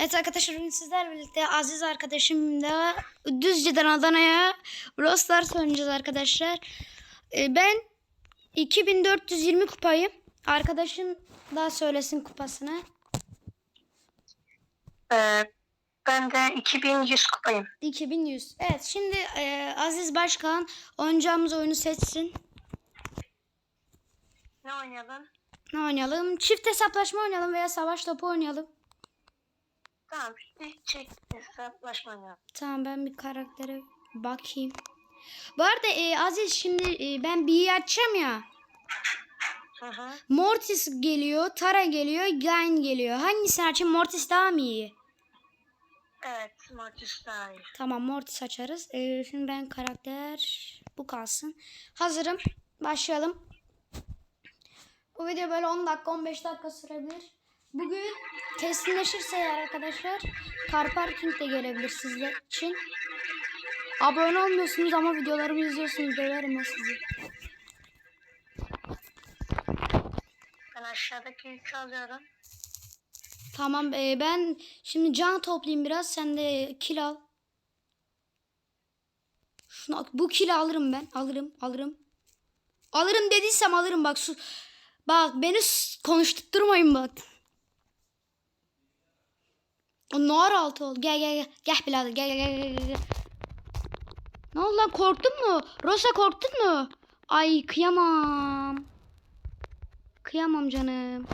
Evet arkadaşlar bugün sizlerle birlikte Aziz arkadaşımla Düzce'den Adana'ya Brawl Stars oynayacağız arkadaşlar. Ee, ben 2420 kupayım. Arkadaşım daha söylesin kupasını. Ee, ben de 2100 kupayım. 2100. Evet şimdi e, Aziz Başkan oynayacağımız oyunu seçsin. Ne oynayalım? Ne oynayalım? Çift hesaplaşma oynayalım veya savaş topu oynayalım. Tamam bir çek hesaplaşma oynayalım. Tamam ben bir karaktere bakayım. Bu arada e, Aziz şimdi e, ben B'yi açacağım ya. Hı hı. Mortis geliyor, Tara geliyor, Gwen geliyor. Hangisini açayım? Mortis daha mı iyi? Evet Mortis daha iyi. Tamam Mortis açarız. Ee, şimdi ben karakter bu kalsın. Hazırım. Başlayalım. Bu video böyle 10 dakika 15 dakika sürebilir. Bugün kesinleşirse eğer arkadaşlar car parking de gelebilir sizler için. Abone olmuyorsunuz ama videolarımı izliyorsunuz. Döverim o sizi. Ben aşağıdaki yükü alıyorum. Tamam e, ben şimdi can toplayayım biraz. Sen de kill al. Şunu, bu kill alırım ben. Alırım alırım. Alırım dediysem alırım bak. Su, bak beni konuşturtmayın bak. Nar altı oldu. Gel gel gel. Gel birader gel gel gel gel. gel. Ne oldu lan korktun mu? Rosa korktun mu? Ay kıyamam. Kıyamam canım.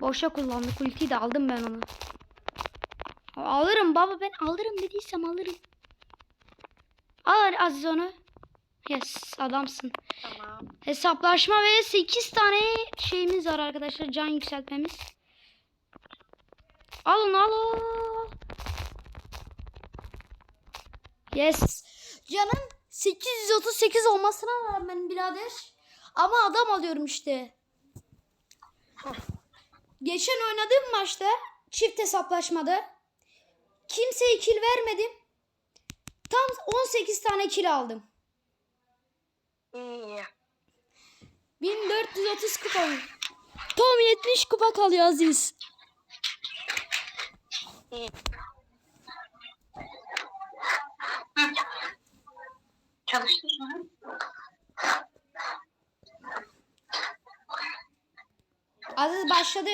Boşa kullandık. Ultiyi de aldım ben onu. Alırım baba ben alırım dediysem alırım. Al Aziz onu. Yes adamsın. Tamam. Hesaplaşma ve 8 tane şeyimiz var arkadaşlar. Can yükseltmemiz. Al onu al. al, al. Yes. Canım 838 olmasına rağmen birader. Ama adam alıyorum işte. Geçen oynadığım maçta çift hesaplaşmada kimseye kill vermedim. Tam 18 tane kill aldım. İyi. 1430 kupa. Tam 70 kupa kalıyor Aziz. Çalıştı mı? Aziz başladı.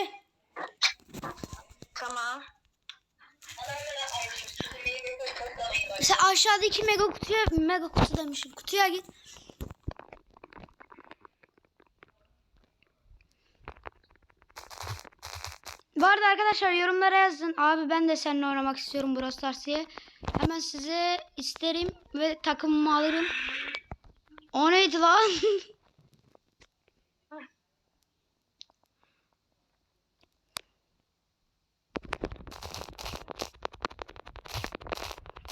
Tamam. Sen aşağıdaki mega kutuya mega kutu demişim. Kutuya git. Bu arada arkadaşlar yorumlara yazın. Abi ben de seninle oynamak istiyorum Brawl Stars diye. Hemen size isterim ve takımımı alırım. O neydi lan?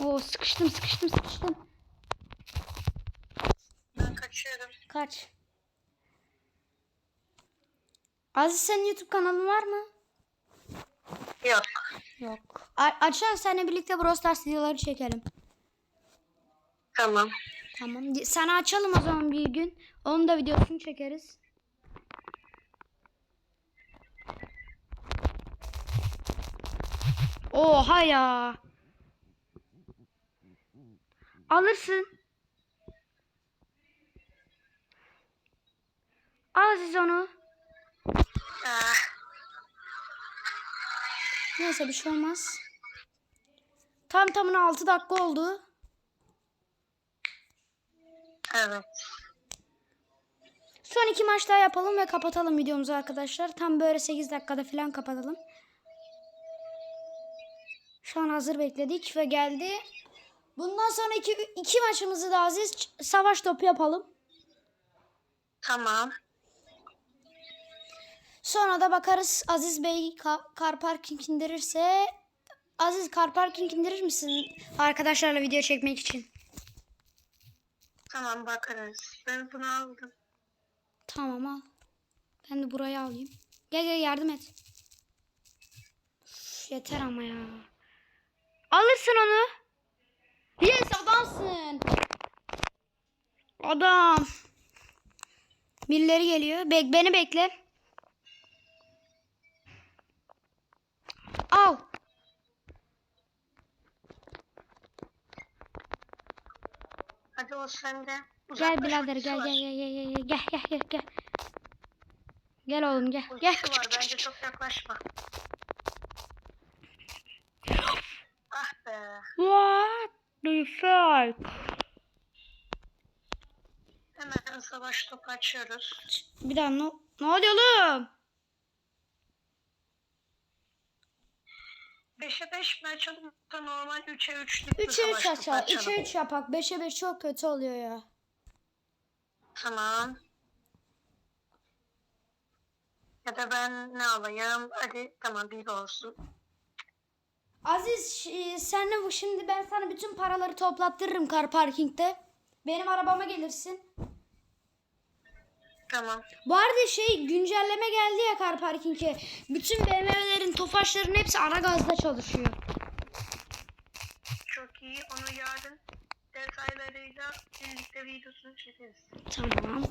Oo sıkıştım sıkıştım sıkıştım. Ben kaçıyorum. Kaç? Aziz senin YouTube kanalın var mı? Yok. Yok. A- açalım seninle birlikte Brawl Stars videoları çekelim. Tamam. Tamam. Sana açalım o zaman bir gün. Onun da videosunu çekeriz. Oha ya. Alırsın. Al Aziz onu. Ah, Neyse bir şey olmaz. Tam tamına 6 dakika oldu. evet. Son iki maç daha yapalım ve kapatalım videomuzu arkadaşlar. Tam böyle 8 dakikada falan kapatalım. Şu an hazır bekledik ve geldi. Bundan sonra iki, iki maçımızı da Aziz savaş topu yapalım. Tamam. Sonra da bakarız Aziz Bey ka- car parking indirirse. Aziz car parking indirir misin arkadaşlarla video çekmek için? Tamam bakarız. Ben bunu aldım. Tamam al. Ben de burayı alayım. Gel gel yardım et. Üf, yeter ama ya. Alırsın onu. Yes adamsın. Adam. Birileri geliyor. Bek beni bekle. Hadi o sende. Gel birader gel gel gel gel gel gel gel gel gel. Gel oğlum gel. Gel. Ultisi var bence çok yaklaşma. Ah be. What the fuck? Hemen savaş topu açıyoruz. Bir daha ne, ne oluyor oğlum? 5'e 5 mi açalım? Da normal 3'e 3'lük bir 3'e 3 savaş topu açar. açalım. 3'e 3 yapak. 5'e 5 çok kötü oluyor ya. Tamam. Ya da ben ne alayım? Hadi tamam bir olsun. Aziz e, senle bu şimdi ben sana bütün paraları toplattırırım kar parkingde. Benim arabama gelirsin. Tamam. Bu arada şey güncelleme geldi ya kar parkinge. Bütün BMW'lerin tofaşların hepsi ana gazda çalışıyor. Çok iyi. Onu yarın detaylarıyla birlikte videosunu çekeriz. Tamam.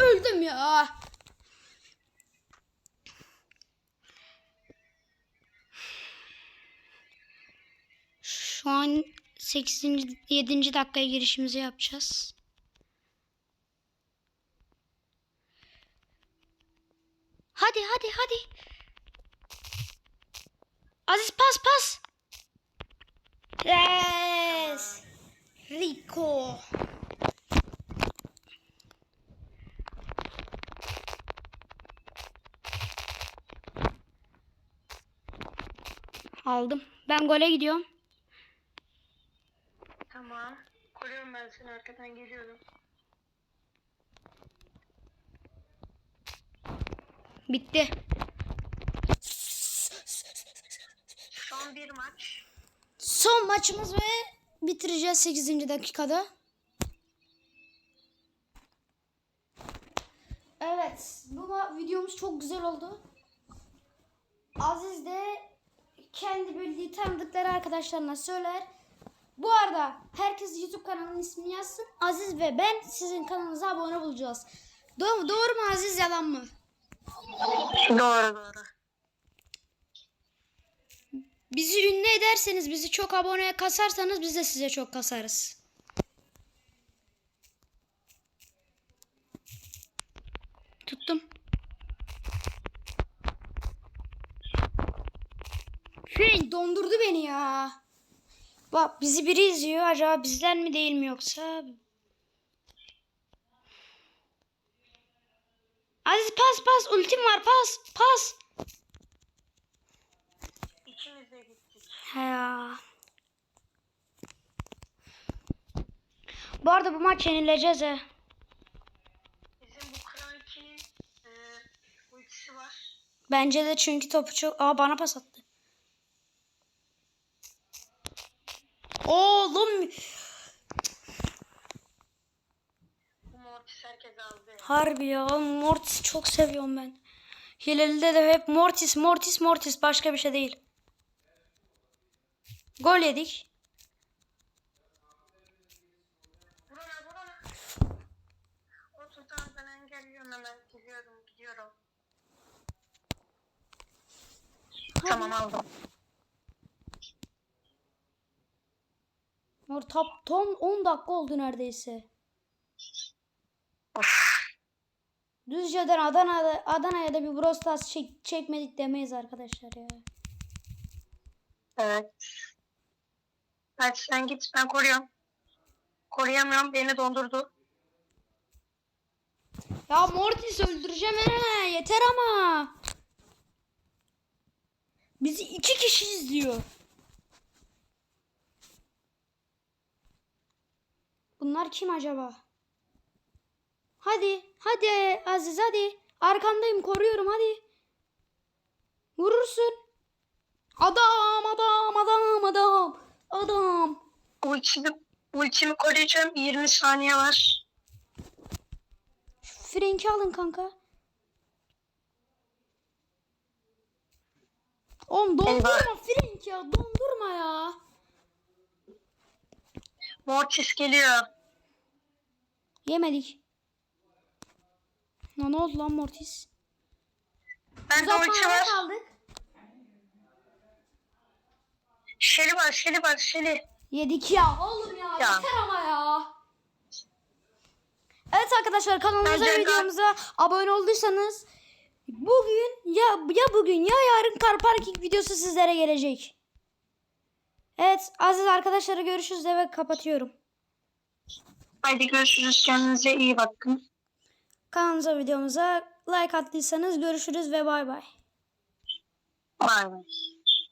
Öldüm ya. An 8. 7. dakikaya girişimizi yapacağız. Hadi hadi hadi. Aziz pas pas. Yes. Rico. Aldım. Ben gole gidiyorum. Tamam. Koruyorum ben seni arkadan geliyorum. Bitti. Son bir maç. Son maçımız ve bitireceğiz 8. dakikada. Evet, bu videomuz çok güzel oldu. Aziz de kendi bildiği tanıdıkları arkadaşlarına söyler. Bu arada herkes YouTube kanalının ismini yazsın. Aziz ve ben sizin kanalınıza abone bulacağız. Doğru mu? Doğru mu Aziz yalan mı? Doğru doğru. Bizi ünlü ederseniz, bizi çok aboneye kasarsanız biz de size çok kasarız. Tuttum. Frank dondurdu beni ya. Bak bizi biri izliyor. Acaba bizden mi değil mi yoksa? Aziz pas pas ultim var pas pas. İkimiz de gittik. He ya. Bu arada bu maç yenileceğiz he. Bizim bu kranki e, ultisi var. Bence de çünkü topu çok... Aa bana pas attı. Oğlum mortis herkes aldı. harbi ya Mortis çok seviyorum ben. Hilali'de de hep Mortis Mortis Mortis başka bir şey değil. Gol yedik. Vurana vurana. O tutan ben engelliyorum hemen. Gidiyorum gidiyorum. Tamam aldım. Mor top ton 10 dakika oldu neredeyse. Düzce'den Adana'da Adana'ya da bir Brawl Stars çek, çekmedik demeyiz arkadaşlar ya. Evet. Hadi sen git ben koruyorum. Koruyamıyorum beni dondurdu. Ya Mortis öldüreceğim he. Yeter ama. Bizi iki kişi izliyor. Bunlar kim acaba? Hadi, hadi Aziz hadi. Arkandayım, koruyorum hadi. Vurursun. Adam, adam, adam, adam. Adam. Ultimi, ultimi koruyacağım. 20 saniye var. Şu Frank'i alın kanka. Oğlum dondurma Eyvah. Frank ya. Dondurma ya. Mortis geliyor. Yemedik. Ne, oldu lan Mortis? Ben de ulti var. Kaldık. Şeli var, Şeli var, Şeli. Yedik ya. Oğlum ya, ya. yeter ama ya. Evet arkadaşlar kanalımıza videomuza abone olduysanız bugün ya ya bugün ya yarın kar parking videosu sizlere gelecek. Evet aziz arkadaşlara görüşürüz ve kapatıyorum. Haydi görüşürüz kendinize iyi bakın. Kanalımıza videomuza like attıysanız görüşürüz ve bay bay. Bay bay.